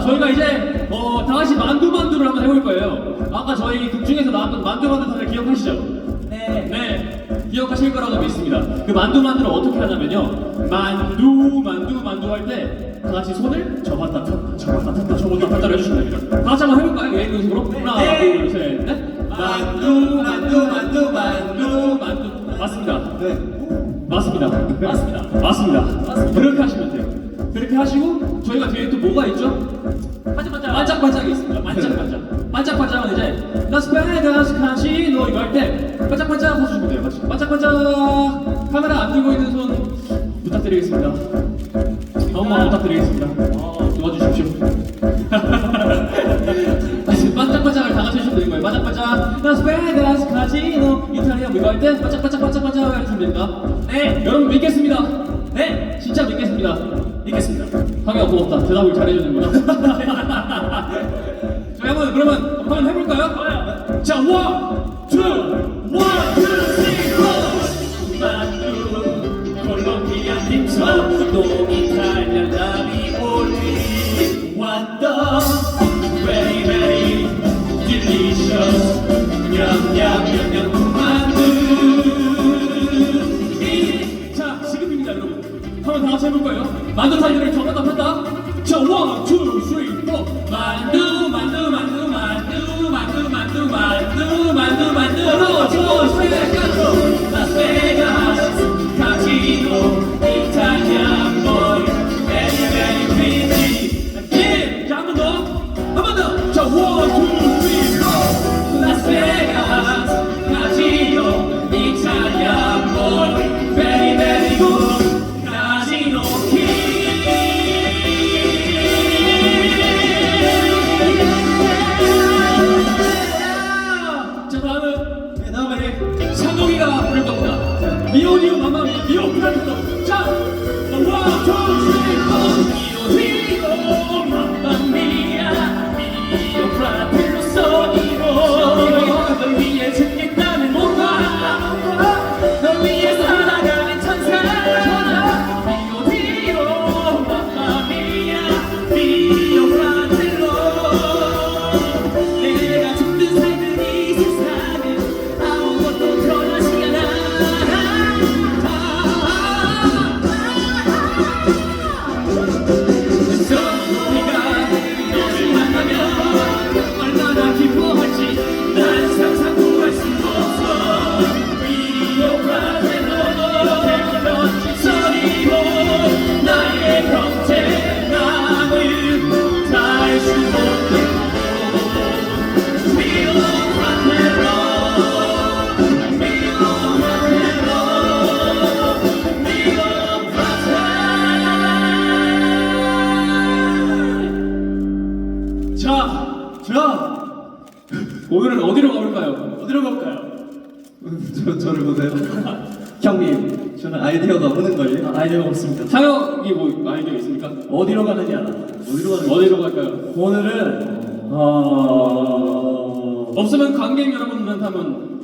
저희가 이제 어, 다 같이 만두 만두를 한번 해볼 거예요. 아까 저희 극 중에서 나왔던 만두 만두 다들 기억하시죠? 네. 네, 기억하실 거라고 믿습니다. 그 만두 만두를 어떻게 하냐면요. 만두 만두 만두 할 때 다 같이 손을 접었다 폈다 접었다 폈다 접었다 폈다 해주시면 됩니다. 다 같이 한번 해볼까요? 예, 연습으로? 하나, 네. 둘, 셋, 넷. 만두 만두 만두 만두 만두 맞습니다. 네. 맞습니다. 맞습니다. 맞습니다. 그렇게 하시면 돼요. 그렇게 하시고 저희가 뒤에 또 뭐가 있죠? 반짝반짝 반짝반짝이 있습니다. 반짝반짝 반짝반짝은 이제 라스베가스 카지노 이거 할때 반짝반짝 해주시면 돼요. 같이. 반짝반짝 카메라 안 들고 있는 손 부탁드리겠습니다. 한번만 부탁드리겠습니다. 어, 도와주십시오. 다시 반짝반짝을 다 같이 해주시면 되는 거예요. 반짝반짝 라스베가스 카지노 이탈리아 뭐 이거 할 때 반짝반짝 반짝반짝 해주시면 됩니다. 네, 여러분 믿겠습니다. 네, 진짜 믿겠습니다. 믿겠습니다. 하기가 고맙다. 대답을 잘해주는구나. 저희 한번 그러면 한번 해볼까요? 자, 원, 투, 원, 투, 쓰리, 포. 만두, 콜롬비아 딥서, 또 이탈리아 라비올리. 왔다, very very delicious. 냠냠냠냠 해볼 거예요. 만두 타이틀을 폈다. 자, 원, 투, 쓰리, 어디로 갈까요? 저, 저를 보세요. 형님, 저는 아이디어가 없는 걸요. 아이디어가 없습니다. 상혁이 뭐 아이디어 있습니까? 어디로 가느냐? 어디로 가느냐? 어디로 갈까요? 오늘은 어... 없으면 관객 여러분들한테 한번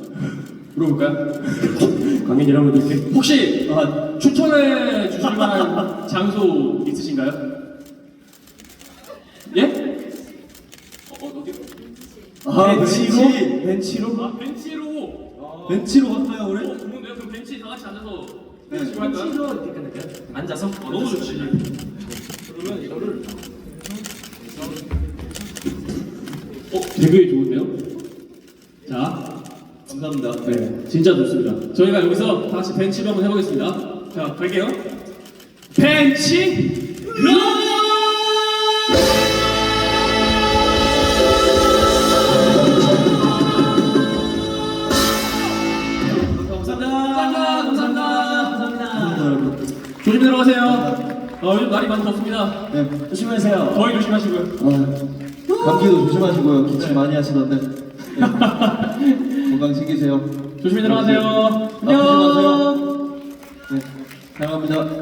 물어볼까요? 관객 여러분들께 혹시 아, 추천해 주실 만한 장소 있으신가요? 예? 어, 어, 어디? 아, 벤치로? 벤치, 벤치로? 아 벤치로. 벤치로 갈까요, 어, 우리? 좋은데요? 그럼 벤치 다 같이 앉아서 네. 벤치로 할까요? 이렇게 끝낼까요? 앉아서? 어, 너무 좋지. 그러면 이거를 어 되게 좋은데요? 자, 감사합니다. 네, 진짜 좋습니다. 저희가 여기서 다 같이 벤치로 한번 해보겠습니다. 자, 갈게요. 벤치 로! 조심히 들어가세요. 어, 요즘 날이 많이 덥습니다. 네, 조심하세요. 더위 조심하시고요. 어, 감기도 조심하시고요. 기침 많이 하시던데. 네. 건강 챙기세요. 조심히 들어가세요. 아프지 안녕. 마세요. 네, 사랑합니다.